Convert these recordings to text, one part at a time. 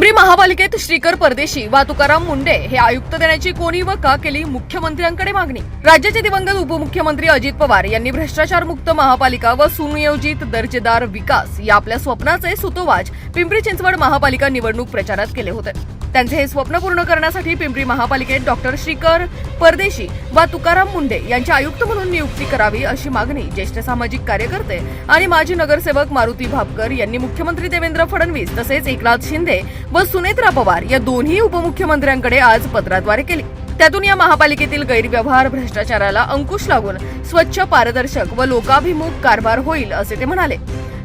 पिंपरी महापालिकेत श्रीकर परदेशी वा तुकाराम मुंडे हे आयुक्त देण्याची कोणी व का केली मुख्यमंत्र्यांकडे मागणी? राज्याचे दिवंगत उपमुख्यमंत्री अजित पवार यांनी भ्रष्टाचार मुक्त महापालिका व सुनियोजित दर्जेदार विकास या आपल्या स्वप्नाचे सुतोवाच पिंपरी चिंचवड महापालिका निवडणूक प्रचारात केले होते. त्यांचे हे स्वप्न पूर्ण करण्यासाठी पिंपरी महापालिकेत डॉक्टर श्रीकर परदेशी वा तुकाराम मुंडे यांची आयुक्त म्हणून नियुक्ती करावी अशी मागणी ज्येष्ठ सामाजिक कार्यकर्ते आणि माजी नगरसेवक मारुती भापकर यांनी मुख्यमंत्री देवेंद्र फडणवीस तसेच एकनाथ शिंदे व सुनेत्रा पवार या दोन्ही उपमुख्यमंत्र्यांकडे आज पत्राद्वारे केली. त्यातून या महापालिकेतील गैरव्यवहार भ्रष्टाचाराला अंकुश लागून स्वच्छ पारदर्शक व लोकाभिमुख कारभार होईल असे ते म्हणाले.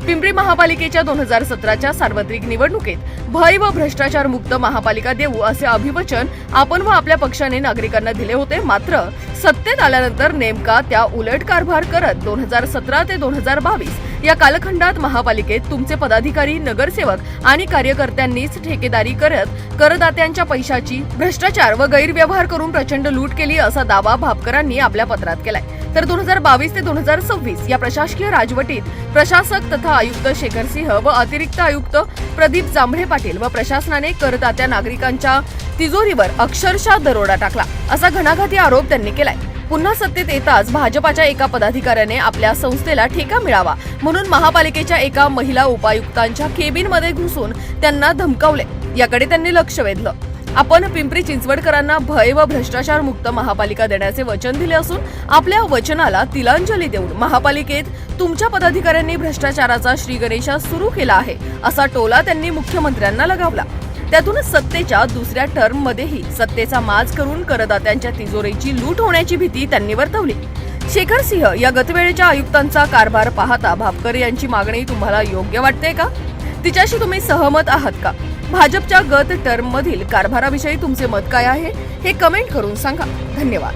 पिंपरी महापालिकेच्या दोन हजार सतराच्या सार्वत्रिक निवडणुकीत भय व भ्रष्टाचार मुक्त महापालिका देऊ असे अभिवचन आपण व आपल्या पक्षाने नागरिकांना दिले होते. मात्र सत्तेत आल्यानंतर नेमका त्या उलट कारभार करत दोन हजार सतरा ते दोन हजार बावीस या कालखंडात महापालिकेत तुमचे पदाधिकारी नगरसेवक आणि कार्यकर्त्यांनीच ठेकेदारी करत करदात्यांच्या पैशाची भ्रष्टाचार व गैरव्यवहार करून प्रचंड लूट केली असा दावा भापकरांनी आपल्या पत्रात केलाय. तर दोन हजार बावीस ते दोन हजार सव्वीस या प्रशासकीय राजवटीत प्रशासक तथा आयुक्त शेखर सिंह व अतिरिक्त आयुक्त प्रदीप जांभळे पाटील व प्रशासनाने करदात्या नागरिकांच्या तिजोरीवर अक्षरशः दरोडा टाकला. असा घणाघाती आरोप त्यांनी केलाय. पुन्हा सत्तेत येताच भाजपाच्या एका पदाधिकाऱ्याने आपल्या संस्थेला ठेका मिळावा म्हणून महापालिकेच्या एका महिला उपायुक्तांच्या केबिनमध्ये घुसून त्यांना धमकावले. याकडे त्यांनी लक्ष वेधलं. आपण पिंपरी चिंचवडकरांना भय व भ्रष्टाचार मुक्त महापालिका देण्याचे वचन दिले असून आपल्या वचनाला तिलांजली देऊन महापालिकेत तुमच्या पदाधिकाऱ्यांनी भ्रष्टाचाराचा श्रीगणेशा सुरू केला आहे असा टोला त्यांनी मुख्यमंत्र्यांना लगावला. त्यातून सत्तेच्या दुसऱ्या टर्म मध्येही सत्तेचा माज करून करदात्यांच्या तिजोरीची लूट होण्याची भीती त्यांनी वर्तवली. शेखर सिंह या गतवेळेच्या आयुक्तांचा कारभार पाहता भापकर यांची मागणी तुम्हाला योग्य वाटते का? तिच्याशी तुम्ही सहमत आहात का? भाजपच्या गत टर्म मधील कारभाराविषयी तुमचे मत काय आहे हे कमेंट करून सांगा. धन्यवाद.